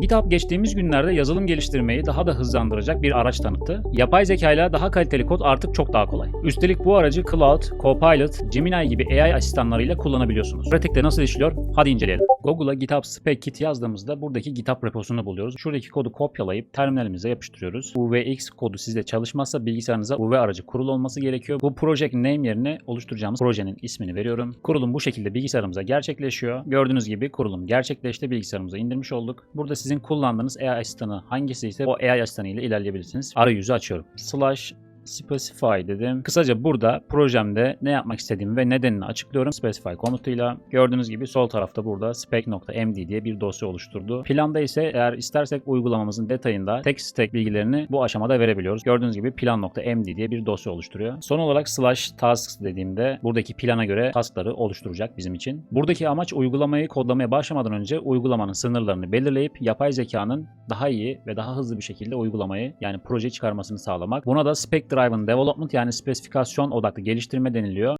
GitHub geçtiğimiz günlerde yazılım geliştirmeyi daha da hızlandıracak bir araç tanıttı. Yapay zeka ile daha kaliteli kod artık çok daha kolay. Üstelik bu aracı Cloud, Copilot, Gemini gibi AI asistanlarıyla kullanabiliyorsunuz. Pratikte nasıl işliyor? Hadi inceleyelim. Google'a GitHub Spec Kit yazdığımızda buradaki GitHub reposunu buluyoruz. Şuradaki kodu kopyalayıp terminalimize yapıştırıyoruz. UVX kodu sizde çalışmazsa bilgisayarınıza UV aracı kurulu olması gerekiyor. Bu project name yerine oluşturacağımız projenin ismini veriyorum. Kurulum bu şekilde bilgisayarımıza gerçekleşiyor. Gördüğünüz gibi kurulum gerçekleşti. Bilgisayarımıza indirmiş olduk. Burada sizin kullandığınız AI asistanı hangisi ise o AI asistanı ile ilerleyebilirsiniz. Arayüzü açıyorum. Slash specify dedim. Kısaca burada projemde ne yapmak istediğimi ve nedenini açıklıyorum. Specify komutuyla gördüğünüz gibi sol tarafta burada spec.md diye bir dosya oluşturdu. Planda ise eğer istersek uygulamamızın detayında tek stack bilgilerini bu aşamada verebiliyoruz. Gördüğünüz gibi plan.md diye bir dosya oluşturuyor. Son olarak slash tasks dediğimde buradaki plana göre taskları oluşturacak bizim için. Buradaki amaç uygulamayı kodlamaya başlamadan önce uygulamanın sınırlarını belirleyip yapay zekanın daha iyi ve daha hızlı bir şekilde uygulamayı yani proje çıkarmasını sağlamak. Buna da spec driven development yani spesifikasyon odaklı geliştirme deniliyor.